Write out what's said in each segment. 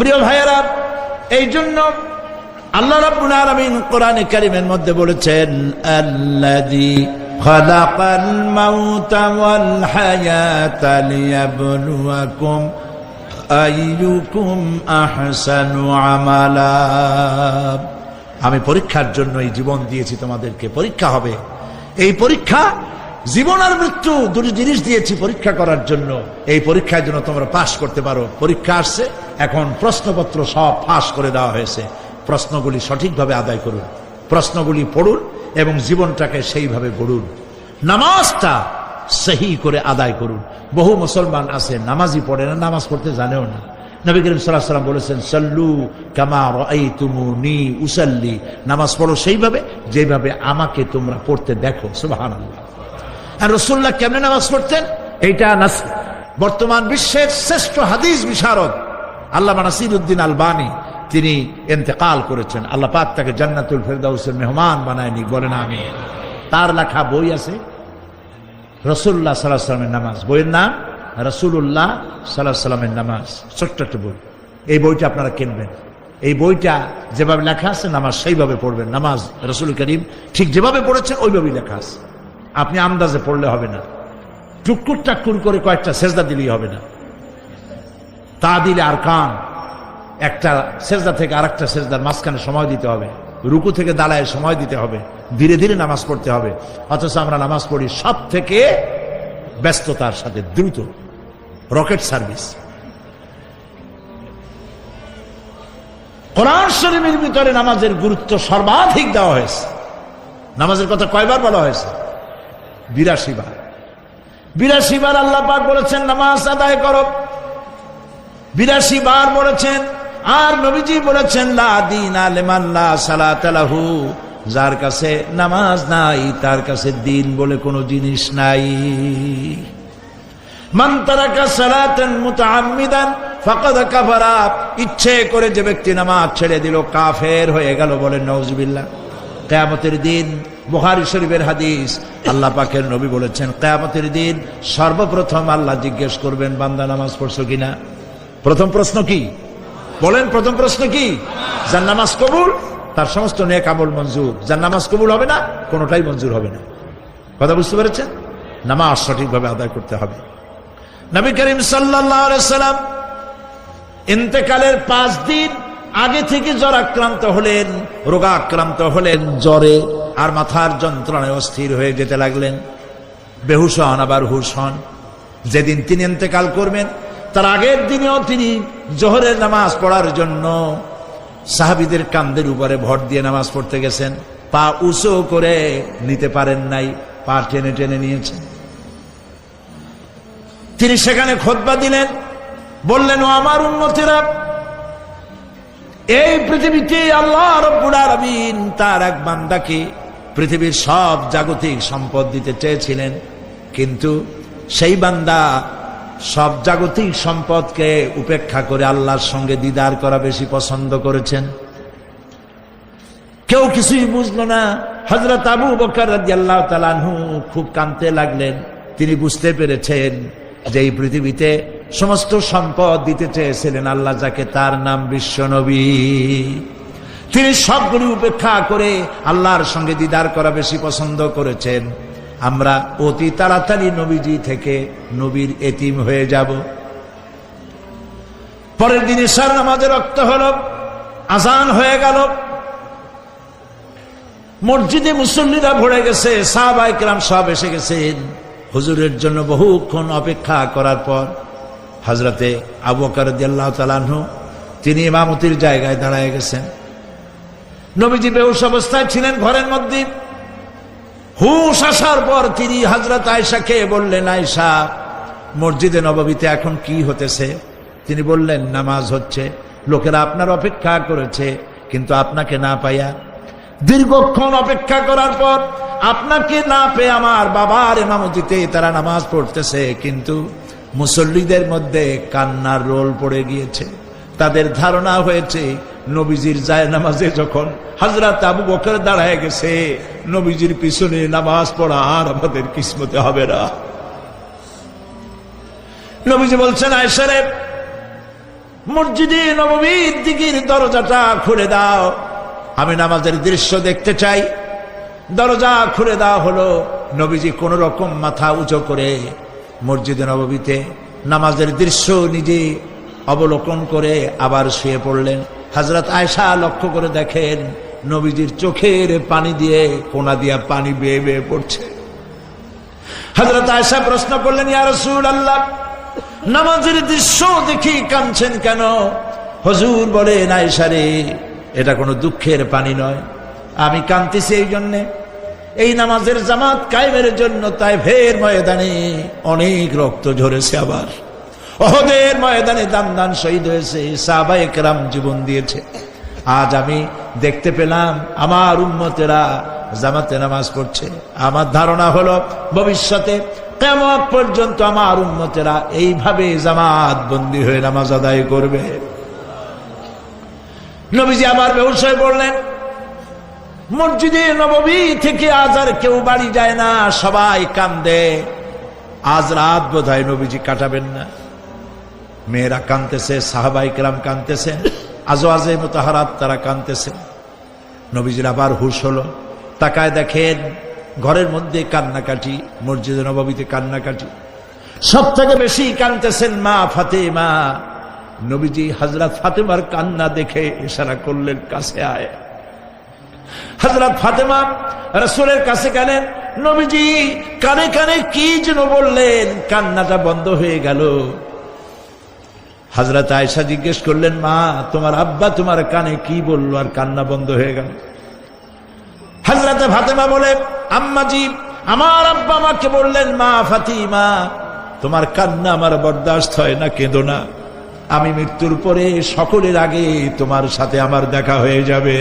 প্রিয় ভাইয়েরা এই জন্য আল্লাহ রাব্বুল আলামিন কোরআনে কারীমের মধ্যে বলেছেন, আল্লাযী খালাকাল মাউতা ওয়াল হায়াতা লিয়াবলুয়াকুম আইয়ুকুম আহসানু আমালা। আমি পরীক্ষার জন্য এই জীবন দিয়েছি তোমাদেরকে। পরীক্ষা হবে। এই পরীক্ষা জীবন আর মৃত্যু দুটি জিনিস দিয়েছি পরীক্ষা করার জন্য। এই পরীক্ষার জন্য তোমরা পাশ করতে পারো। পরীক্ষা আসছে, এখন প্রশ্নপত্র সব ফাঁস করে দেওয়া হয়েছে। প্রশ্নগুলি সঠিকভাবে আদায় করুন। প্রশ্নগুলি পড়ুন এবং জীবনটাকে সেইভাবে গড়ুন। নামাজটা সহি করে আদায় করুন। বহু মুসলমান আছে, নামাজই পড়ে না, নামাজ পড়তে জানেও না। নবী করিম সাল্লাহ সাল্লাম বলেছেন, সল্লু কামা এই তুমু নি উসাল্লি। নামাজ পড়ো সেইভাবে, যেভাবে আমাকে তোমরা পড়তে দেখো সুবাহান আর রসুল্লাহ কেমনে নামাজ পড়তেন? এইটা বর্তমান বিশ্বের শ্রেষ্ঠ হাদিস বিশারদ। আল্লাহ নাসির উদ্দিন আলবানী, তিনি এন্তেকাল করেছেন। আল্লাহ পাক তাকে জান্নাতুল ফেরদাউসের মেহমান বানায়নি বলেন আমি তার লেখা বই আছে? রসুল্লাহ সাল্লাহ সাল্লামের নামাজ। বইয়ের নাম? রসুল্লাহ সাল্লাহ সাল্লামের নামাজ। ছোট্ট একটা বই। এই বইটা আপনারা কিনবেন। এই বইটা যেভাবে লেখা আছে, নামাজ সেইভাবে পড়বেন। নামাজ রসুল করিম ঠিক যেভাবে পড়েছেন, ওইভাবেই লেখা আছে। আপনি আন্দাজে পড়লে হবে না। টুকুর টাক্কুর করে কয়েকটা সেজদা দিলেই হবে না। তা দিলে আর কান। একটা সেজদা থেকে আরেকটা সেজদার মাঝখানে সময় দিতে হবে। রুকু থেকে দাঁড়ায় সময় দিতে হবে। ধীরে ধীরে নামাজ পড়তে হবে। অথচ আমরা নামাজ পড়ি সব থেকে ব্যস্ততার সাথে, দ্রুত। Rocket service. কোরআন শরীফের ভিতরে নামাজের গুরুত্ব সর্বাধিক দেওয়া হয়েছে। নামাজের কথা কয়বার বলা হয়েছে? বিরাশি বার। বিরাশি বার আল্লাহ পাক বলেছেন, নামাজ আদায় করো। বিরাশি বার বলেছেন, আর নবীজি বলেছেন, লা দিন আলেমাল্লা সালাতালাহু যার কাছে নামাজ নাই, তার কাছে দিন বলে কোনো জিনিস নাই। মান তারাকা সালাতান মুতাআম্মিদান, ফাকাদ কাফারা। ইচ্ছে করে যে ব্যক্তি নামাজ ছেড়ে দিল, কাফের হয়ে গেল বলেন নওজুবিল্লাহ কিয়ামতের দিন বুখারী শরীফের হাদিস। আল্লাহ পাকের নবী বলেছেন, কিয়ামতের দিন সর্বপ্রথম আল্লাহ জিজ্ঞেস করবেন, বান্দা নামাজ পড়ছো কিনা? প্রথম প্রশ্ন কি? বলেন, প্রথম প্রশ্ন কি? যার নামাজ কবুল, তার সমস্ত নেক আমল মঞ্জুর। যার নামাজ কবুল হবে না, কোনোটাই মঞ্জুর হবে না। কথা বুঝতে পেরেছেন? নামাজ সঠিকভাবে আদায় করতে হবে। নবী করিম সাল্লাম ইন্তেকালের পাঁচ দিন আগে থেকে জ্বর আক্রান্ত হলেন, রোগাক্রান্ত হলেন, জ্বরে আর মাথার যন্ত্রণায় অস্থির হয়ে যেতে লাগলেন। বেহুশ হন, আবার হুশ হন। যেদিন তিনি ইন্তেকাল করবেন, তার আগের দিনেও তিনি জোহরের নামাজ পড়ার জন্য সাহাবিদের কান্দের উপরে ভর দিয়ে নামাজ পড়তে গেছেন। পা উঁচু করে নিতে পারেন নাই, পা টেনে টেনে নিয়েছেন। তিনি সেখানে খোদবা দিলেন, বললেন, ও আমার উন্নতিরা এই পৃথিবীতে আল্লাহ রব্বুল আলামিন তার এক বান্দাকে পৃথিবীর সব জাগতিক সম্পদ দিতে চেয়েছিলেন, কিন্তু সেই বান্দা সব জাগতিক সম্পদকে উপেক্ষা করে আল্লাহর সঙ্গে দিদার করা বেশি পছন্দ করেছেন। কেউ কিছুই বুঝলো না হজরত আবু বকর খুব কানতে লাগলেন। তিনি বুঝতে পেরেছেন যে এই পৃথিবীতে সমস্ত সম্পদ দিতে চেয়েছিলেন আল্লাহ, যাকে তার নাম বিশ্বনবী তিনি সবগুলি উপেক্ষা করে আল্লাহর সঙ্গে দিদার করা বেশি পছন্দ করেছেন। আমরা অতি তাড়াতাড়ি নবীজি থেকে নবীর এতিম হয়ে যাব। পরের দিন ঈশার নামাজে রক্ত হল, আজান হয়ে গেল। মসজিদে মুসল্লিরা ভরে গেছে সাহবাইকরাম সব এসে গেছেন। হুজুরের জন্য বহুক্ষণ অপেক্ষা করার পর হজরতে আবু কারদ্দাল্লাহ তালানহু তিনি ইমামতির জায়গায় দাঁড়ায় গেছেন। নবীজি বেহুশ অবস্থায় ছিলেন ঘরের মধ্যে। হুশ আসার পর তিনি হজরত আয়সাকে বললেন আয়সা মসজিদে নববীতে এখন কি হতেছে? তিনি বললেন, নামাজ হচ্ছে। লোকেরা আপনার অপেক্ষা করেছে, কিন্তু আপনাকে না পাইয়া দীর্ঘক্ষণ অপেক্ষা করার পর আপনাকে না পেয়ে আমার বাবার এমামতিতে তারা নামাজ পড়তেছে, কিন্তু মুসল্লিদের মধ্যে কান্নার রোল পড়ে গিয়েছে। তাদের ধারণা হয়েছে, নবীজির যায় নামাজে যখন হাজরাত আবু বকর দাঁড়ায় গেছে, নবীজির পিছনে নামাজ পড়া আর আমাদের কিসমতে হবে না। নবীজি বলছেন আয়সারে মসজিদে নবমীর দিকের দরজাটা খুলে দাও। আমি নামাজের দৃশ্য দেখতে চাই। দরজা খুলে দেওয়া হলো, নবীজি কোন রকম মাথা উঁচু করে মসজিদে নবমীতে নামাজের দৃশ্য নিজে অবলোকন করে আবার শুয়ে পড়লেন। হাজরত আয়সা লক্ষ্য করে দেখেন নবীজির চোখের পানি দিয়ে কোনা দিয়া পানি বেয়ে বেয়ে পড়ছে। হজরত আয়সা প্রশ্ন করলেন, ইয়া রসুল আল্লাহ নামাজের দৃশ্য দেখি কাঁদছেন কেন? হজুর বলেন আয়সা রে, এটা কোনো দুঃখের পানি নয়। আমি কাঁদতেছি এই জন্যে। এই নামাজের জামাত কায়েমের জন্য তাই ফের ময়দানে অনেক রক্ত ঝরেছে আবার। অহদের ময়দানে দান দান শহীদ হয়েছে সাহাবায়ে কেরাম জীবন দিয়েছে। আজ আমি দেখতে পেলাম আমার উন্মতেরা জামাতে নামাজ পড়ছে। আমার ধারণা হলো ভবিষ্যতে কেমন পর্যন্ত আমার উন্মতেরা এইভাবে জামাত বন্দী হয়ে নামাজ আদায় করবে। নবীজি আমার ব্যবসায় বললেন, মসজিদে নবমী থেকে আজ আর কেউ বাড়ি যায় না, সবাই কান্দে। আজ রাত বোধ হয় নবীজি কাটাবেন না। মেয়েরা কানতেছে সাহাবাই কেরাম কানতেছে আজও আজে মোতাহারাত তারা কানতেছে নবীজির আবার হুশ হলো। তাকায় দেখেন, ঘরের মধ্যে কান্নাকাটি, মসজিদে নবমীতে কান্নাকাটি। সব থেকে বেশি কানতেছেন মা ফাতেমা। নবীজি হজরত ফাতেমার কান্না দেখে ইশারা করলেন, কাছে আয়। হজরত ফাতেমা রসুলের কাছে গেলেন, নবীজি, কানে কানে কি যেন বললেন? কান্নাটা বন্ধ হয়ে গেল। হজরত আয়সা জিজ্ঞেস করলেন, মা, তোমার আব্বা তোমার কানে কি বলল আর কান্না বন্ধ হয়ে গেল? হাজরাতে ফাতেমা বলে আম্মাজি আমার আব্বা আমাকে বললেন, মা ফাতিমা, তোমার কান্না আমার বরদাস্ত হয় না, কেঁদো না। আমি মৃত্যুর পরে সকলের আগে তোমার সাথে আমার দেখা হয়ে যাবে।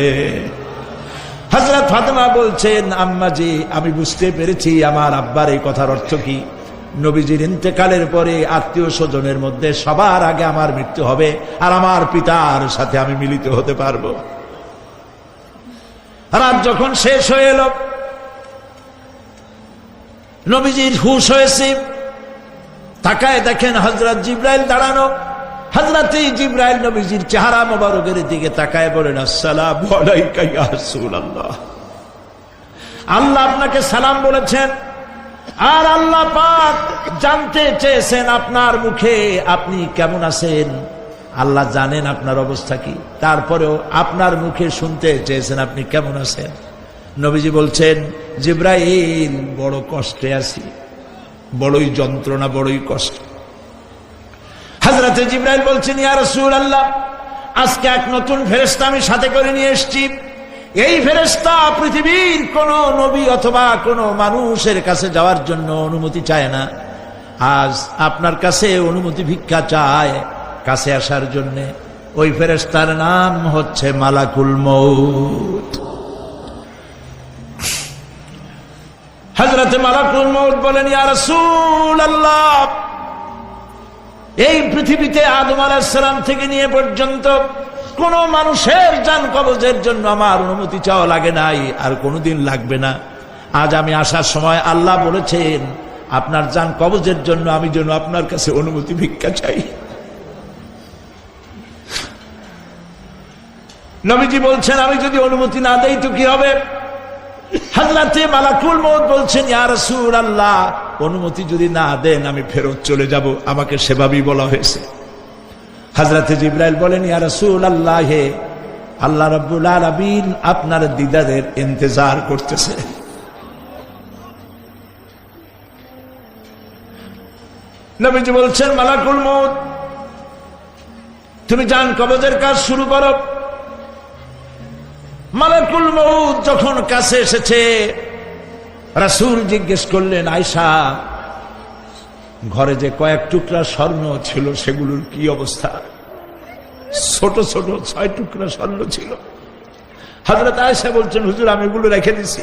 হজরত ফাতেমা বলছেন আম্মাজি আমি বুঝতে পেরেছি আমার আব্বার এই কথার অর্থ কি। নবীজির ইন্তেকালের পরে আত্মীয় স্বজনের মধ্যে সবার আগে আমার মৃত্যু হবে আর আমার পিতার সাথে আমি মিলিত হতে পারব। রাত যখন শেষ হয়ে এলো, নবীজির হুশ হয়েছে। তাকায় দেখেন হজরত জিব্রাইল দাঁড়ানো। হজরত জিব্রাইল নবীজির চেহারা মোবারকের দিকে তাকায় বলেন, আসসালাম আল্লাহ আল্লাহ আপনাকে সালাম বলেছেন। আর আল্লাহ পাক জানতে চেয়েছেন আপনার মুখে, আপনি কেমন আছেন? আল্লাহ জানেন আপনার অবস্থা কি। তারপরেও আপনার মুখে শুনতে চেয়েছেন আপনি কেমন আছেন? নবীজি বলছেন, জিব্রাইল, বড় কষ্টে আছি। বড়ই যন্ত্রণা, বড়ই কষ্ট। হাজরাতে জিব্রাইল বলছেন, ইয়া রসুল আল্লাহ আজকে এক নতুন ফেরেস্তা আমি সাথে করে নিয়ে এসছি। এই ফেরেস্তা পৃথিবীর কোন নবী অথবা কোন মানুষের কাছে যাওয়ার জন্য অনুমতি চায় না। আজ আপনার কাছে অনুমতি ভিক্ষা চায় কাছে আসার জন্য। ওই ফেরেস্তার নাম হচ্ছে মালাকুল মৌত হজরতে মালাকুল মৌত বলেন এই পৃথিবীতে আদম আলাহিসাল্লাম থেকে নিয়ে পর্যন্ত কোন মানুষের যান কবজের জন্য আমার অনুমতি চাওয়া লাগে নাই, আর কোনোদিন লাগবে না। আজ আমি আসার সময় আল্লাহ বলেছেন, আপনার যান কবজের জন্য আমি যেন আপনার কাছে অনুমতি ভিক্ষা চাই। নবীজি বলছেন, আমি যদি অনুমতি না দেই তো কি হবে? হাজরাতে মালাকুল মত বলছেন ইয়ার সুর আল্লাহ অনুমতি যদি না দেন, আমি ফেরত চলে যাব। আমাকে সেভাবেই বলা হয়েছে। হাজরাতে জিব্রাইল বলেন আল্লাহ রব্বুল আলমিন আপনার দিদাদের ইন্তজার করতেছে। নবীজি বলছেন, মালাকুল মত তুমি যান কবজের কাজ শুরু করো। মালাকুল মৌত যখন কাছে এসেছে, রাসুল জিজ্ঞেস করলেন আয়সা ঘরে যে কয়েক টুকরা স্বর্ণ ছিল সেগুলোর কি অবস্থা? ছোট ছোট ছয় টুকরা স্বর্ণ ছিল। হজরত আয়সা বলছেন, হুজুর, আমি এগুলো রেখে দিছি।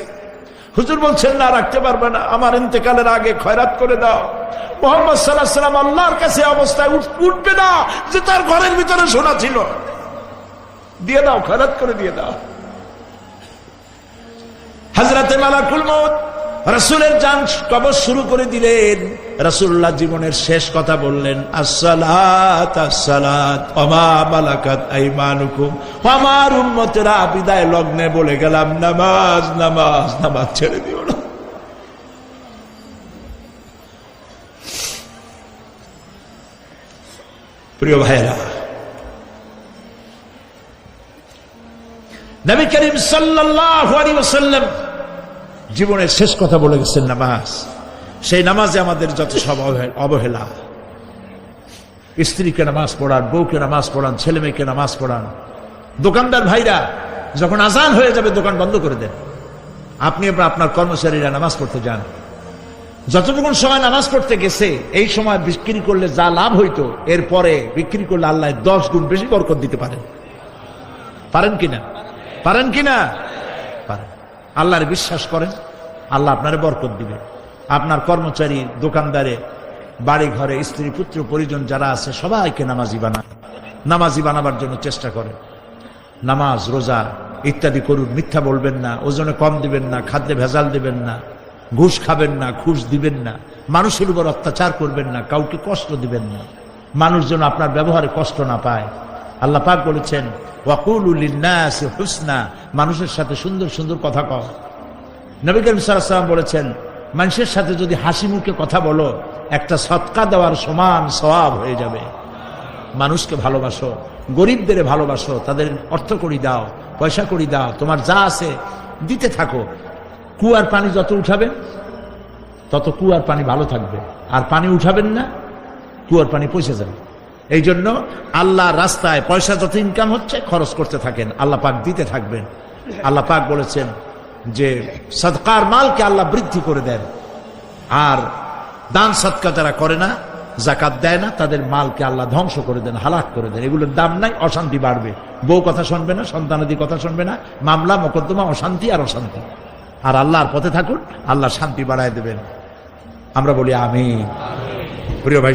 হুজুর বলছেন, না, রাখতে পারবে না। আমার ইন্তেকালের আগে খয়রাত করে দাও। মোহাম্মদ সাল্লাহ সাল্লাম আল্লাহর কাছে অবস্থায় উঠবে না যে তার ঘরের ভিতরে সোনা ছিল। দিয়ে দাও, খয়রাত করে দিয়ে দাও। হজরতে মালাকুল মত রাসূলের যান কবর শুরু করে দিলেন। রাসূলুল্লাহ জীবনের শেষ কথা বললেন, আসসালাত বিদায় লগ্নে বলে গেলাম, নামাজ নামাজ নামাজ ছেড়ে দিও না। প্রিয় ভাইরা নবী করিম সাল্লাল্লাহু আলাইহি ওয়াসাল্লাম জীবনের শেষ কথা বলে গেছেন নামাজ। সেই নামাজে আমাদের যত সব অবহে- অবহেলা। স্ত্রীকে নামাজ পড়ান, বউকে নামাজ পড়ান ছেলে মেয়েকে নামাজ পড়ান। দোকানদার ভাইরা যখন আজান হয়ে যাবে, দোকান বন্ধ করে দেন। আপনি আপনার কর্মচারীরা নামাজ পড়তে যান। যতটুকুন সময় নামাজ পড়তে গেছে, এই সময় বিক্রি করলে যা লাভ হইতো এরপরে বিক্রি করলে আল্লাহ দশ গুণ বেশি বরকত দিতে পারেন। পারেন কিনা? পারেন কিনা? পারেন। আল্লাহর বিশ্বাস করেন, আল্লাহ আপনারে বরকত দিবে। আপনার কর্মচারী, দোকানদারে বাড়ি ঘরে স্ত্রী, পুত্র, পরিজন যারা আছে, সবাইকে নামাজি বানান। নামাজি বানাবার জন্য চেষ্টা করেন। নামাজ, রোজা ইত্যাদি করুন, মিথ্যা বলবেন না, ওজনে কম দিবেন না, খাদ্যে ভেজাল দিবেন না, ঘুষ খাবেন না, ঘুষ দিবেন না, মানুষের উপর অত্যাচার করবেন না, কাউকে কষ্ট দিবেন না। মানুষ যেন আপনার ব্যবহারে কষ্ট না পায়। আল্লাহ পাক বলেছেন হুসনা, মানুষের সাথে সুন্দর সুন্দর কথা কও। নবী করিম সাল্লাম বলেছেন, মানুষের সাথে যদি হাসি মুখে কথা বলো, একটা সৎকা দেওয়ার সমান সওয়াব হয়ে যাবে। মানুষকে ভালোবাসো গরিবদের ভালোবাসো, তাদের অর্থ করি দাও, পয়সা করি দাও, তোমার যা আছে দিতে থাকো। কুয়ার পানি যত উঠাবেন, তত কুয়ার পানি ভালো থাকবে। আর পানি উঠাবেন না, কুয়ার পানি পয়সা যাবে। এই জন্য আল্লাহ রাস্তায় পয়সা যত ইনকাম হচ্ছে, খরচ করতে থাকেন। আল্লাহ পাক দিতে থাকবেন। আল্লাহ পাক বলেছেন যে সৎকার মালকে আল্লাহ বৃদ্ধি করে দেন। আর দান সৎকা যারা করে না জাকাত দেয় না, তাদের মালকে আল্লাহ ধ্বংস করে দেন হালাক করে দেন। এগুলোর দাম নাই, অশান্তি বাড়বে। বউ কথা শুনবে না সন্তানাদি কথা শুনবে না, মামলা, মোকদ্দমা, অশান্তি আর অশান্তি। আর আল্লাহর পথে থাকুন, আল্লাহ শান্তি বাড়ায় দেবেন। আমরা বলি আমি প্রিয় ভাই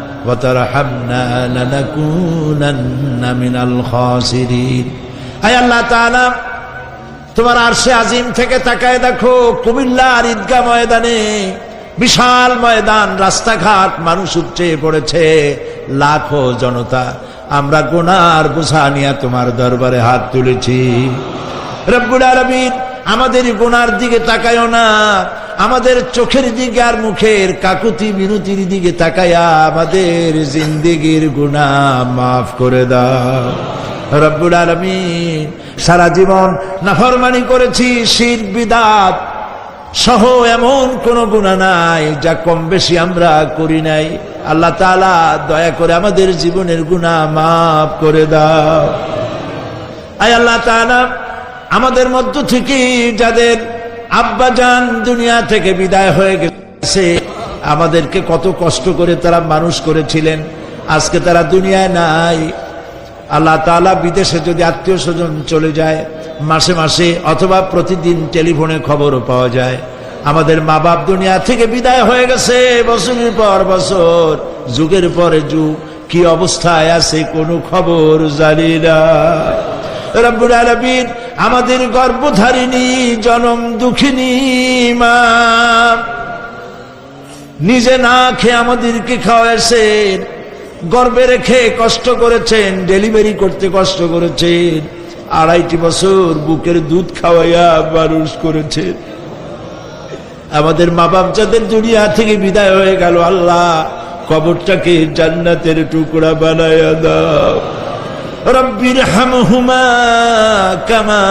وترحمنا لنكونن من الخاسرين أي الله تعالى তোমার আরশে আজিম থেকে তাকায় দেখো কুমিল্লার ঈদগাহ ময়দানে বিশাল ময়দান রাস্তাঘাট মানুষ উপচে পড়েছে লাখো জনতা আমরা গুনার বোঝা নিয়ে তোমার দরবারে হাত তুলেছি রব্বুল আলমিন আমাদের গুনার দিকে তাকায়ও না আমাদের চোখের দিকে আর মুখের কাকুতি বিনুতির দিকে তাকায়া আমাদের জিন্দিগির গুণা মাফ করে দাও। রব্বুল আলমিন, সারা জীবন নাফরমানি করেছি শীত বিদাত সহ এমন কোন গুণা নাই যা কম বেশি আমরা করি নাই। আল্লাহ তালা দয়া করে আমাদের জীবনের গুণা মাফ করে দাও। আয় আল্লাহ তালা আমাদের মধ্য থেকে যাদের আব্বা যান দুনিয়া থেকে বিদায় হয়ে গেছে। আমাদেরকে কত কষ্ট করে তারা মানুষ করেছিলেন। আজকে তারা দুনিয়ায় নাই। আল্লাহ তালা বিদেশে যদি আত্মীয় স্বজন চলে যায়, মাসে মাসে অথবা প্রতিদিন টেলিফোনে খবরও পাওয়া যায়। আমাদের মা বাপ দুনিয়া থেকে বিদায় হয়ে গেছে বছরের পর বছর, যুগের পরে যুগ। কি অবস্থায় আছে কোনো খবর জানি না। রব্বুল আলমিন আমাদের গর্ভধারিণী, জনম দুঃখিনী মা। নিজে না খেয়ে আমাদেরকে খাওয়াইছেন গর্বে রেখে কষ্ট করেছেন, ডেলিভারি করতে কষ্ট করেছেন, আড়াইটি বছর বুকের দুধ খাওয়াইয়া মানুষ করেছেন। আমাদের মা বাপ যাদের দুনিয়া থেকে বিদায় হয়ে গেল, আল্লাহ কবরটাকে জান্নাতের টুকরা বানায়া দাও। রব্বির হামহুমা কামা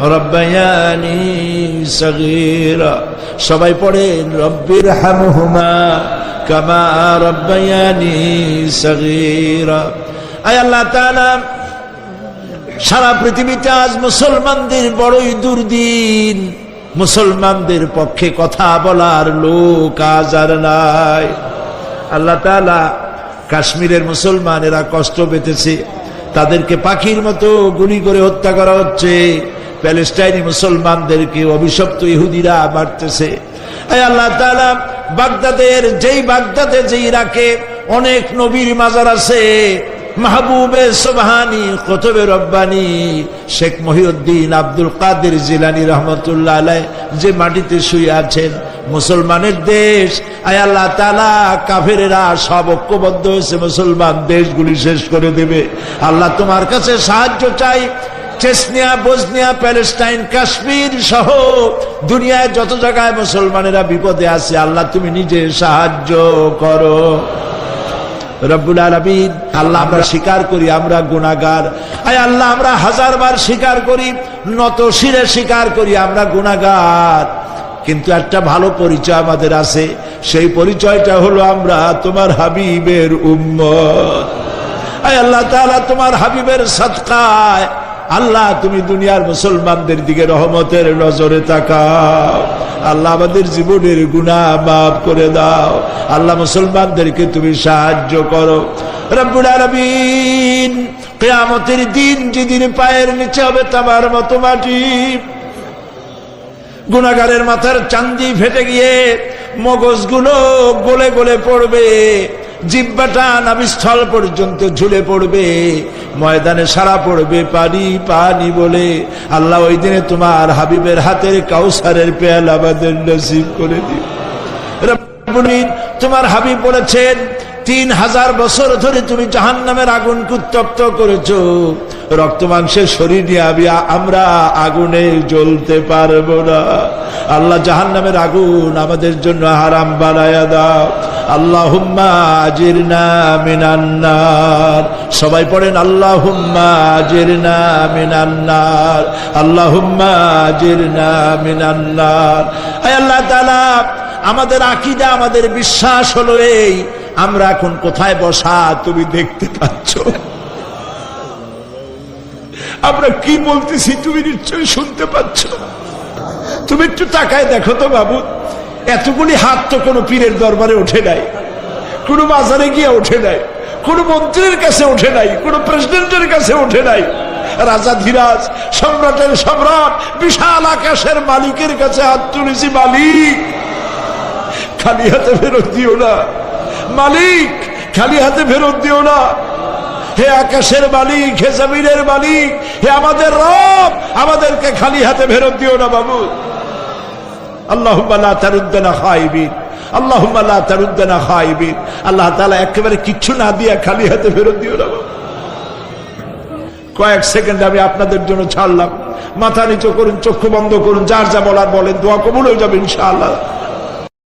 রব্বায়ানি সগীরা। সবাই পড়েন, রব্বির হামহুমা কামা রব্বায়ানি সগীরা। আয় আল্লাহ তাআলা, সারা পৃথিবীতে আজ মুসলমানদের বড়ই দুর্দিন। মুসলমানদের পক্ষে কথা বলার লোক আজ আর নাই। আল্লাহ তাআলা কাশ্মীরের মুসলমানেরা কষ্ট পেতেছে। তাদেরকে পাখির মতো গুলি করে হত্যা করা হচ্ছে। প্যালেস্টাইনি মুসলমানদেরকে অভিশপ্ত ইহুদিরা মারতেছে। আল্লাহ তাআলা, বাগদাদের, যেই বাগদাদে যে ইরাকে অনেক নবীর মাজার আছে, মাহবুবে সোবাহানি কতবে রব্বানি, শেখ মহিউদ্দিন আব্দুল কাদের জিলানি রহমতুল্লাহ যে মাটিতে শুয়ে আছেন মুসলমানের দেশ। আয় আল্লাহ তালা কাফেরেরা সব ঐক্যবদ্ধ হয়েছে, মুসলমান দেশগুলি শেষ করে দেবে। আল্লাহ তোমার কাছে সাহায্য চাই। চেসনিয়া, বসনিয়া, প্যালেস্টাইন, কাশ্মীর সহ দুনিয়ায় যত জায়গায় মুসলমানেরা বিপদে আছে, আল্লাহ তুমি নিজে সাহায্য করো। রব্বুল আলমিন, আল্লাহ আমরা স্বীকার করি, আমরা গুণাগার আয় আল্লাহ আমরা হাজার বার স্বীকার করি, নত শিরে স্বীকার করি, আমরা গুণাগার কিন্তু একটা ভালো পরিচয় আমাদের আছে। সেই পরিচয়টা হলো আমরা, তোমার হাবিবের উম্মত। আল্লাহ তাআলা তোমার হাবিবের সৎকায় আল্লাহ, তুমি দুনিয়ার মুসলমানদের দিকে রহমতের নজরে তাকাও। আল্লাহ, আমাদের জীবনের গুণা মাফ করে দাও। আল্লাহ, মুসলমানদেরকে তুমি সাহায্য করো। কিয়ামতের দিন যেদিন পায়ের নিচে হবে তোমার মতো মাটি। গুণাগারের মাথার চান্দি ফেটে গিয়ে মগজগুলো গলে গলে পড়বে, জিব্বাটা নাবিস্থল পর্যন্ত ঝুলে পড়বে, ময়দানে সারা পড়বে পানি পানি বলে। আল্লাহ ওই দিনে তোমার হাবিবের হাতের কাউসারের পেয়াল আমাদের নসিব করে দিও তোমার হাবিব বলেছেন তিন হাজার বছর ধরে তুমি জাহান নামের আগুন উত্তপ্ত করেছ। রক্ত মাংসের শরীর নিয়ে আমরা আগুনে জ্বলতে পারব না। আল্লাহ জাহান নামের আগুন আমাদের জন্য হারাম বানায়া দাও। আল্লাহ হুম্মা আজির মিনান্নার। সবাই পড়েন আল্লাহ হুম্মা আজির মিনান্নার। আল্লাহ হুম্মা আজির মিনান্নার আল্লাহ তাআলা, আমাদের আকিদা, আমাদের বিশ্বাস হলো এই আমরা এখন কোথায় বসা তুমি দেখতে পাচ্ছ? আমরা কি বলতেছি তুমি নিশ্চয়ই শুনতে পাচ্ছ? তুমি একটু তাকায় দেখো তো বাবু, এতগুলি হাত তো কোনো পীরের দরবারে ওঠে নাই, কোনো বাজারে গিয়ে ওঠে নাই, কোনো মন্ত্রীর কাছে ওঠে নাই, কোনো প্রেসিডেন্টের কাছে ওঠে নাই। রাজা ধীরাজ, সম্রাটের সম্রাট, বিশাল আকাশের মালিকের কাছে হাত তুলেছি মালিক। খালি হাতে ফেরত দিও না। মালিক, খালি হাতে ফেরত দিও না। হে আকাশের মালিক, হে জমিনের মালিক, হে আমাদের রব, আমাদেরকে খালি হাতে ফেরত দিও না বাবু। আল্লাহ খাইবিন আল্লাহ খাইবিন। আল্লাহ তালা একেবারে কিচ্ছু না দিয়া খালি হাতে ফেরত দিও না কয়েক সেকেন্ড আমি আপনাদের জন্য ছাড়লাম। মাথা নিচু করুন, চক্ষু বন্ধ করুন, যার যা বলার বলেন, দোয়া কবুল হয়ে যাবে ইনশাআল্লাহ।